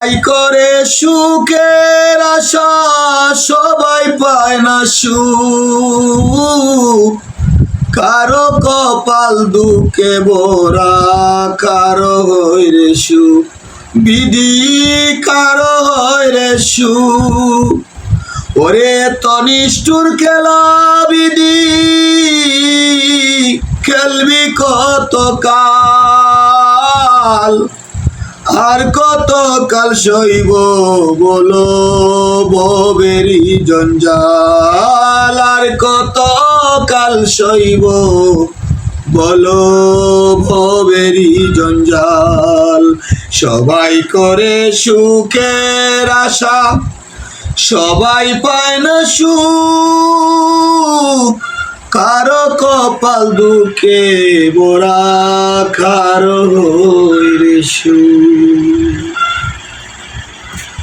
তাই করে সুখের আশা সবাই পায় না সুখ। কারও কপাল দুঃখে ভরা, কারও হয় রে সুখ। বিধি কারও হয় রে সুখ। ওরে তনিষ্ঠুর খেলা বিধি, খেলবি কত কাল। আর কত কাল সইব বলো ববেরি জঞ্জাল? আর কত কাল সইব বলো ভবেরি জঞ্জাল? সবাই করে সুখের আশা, সবাই পায় না সুখ। কারও কপাল দুঃখে বোরা কারও হইরে সুখ।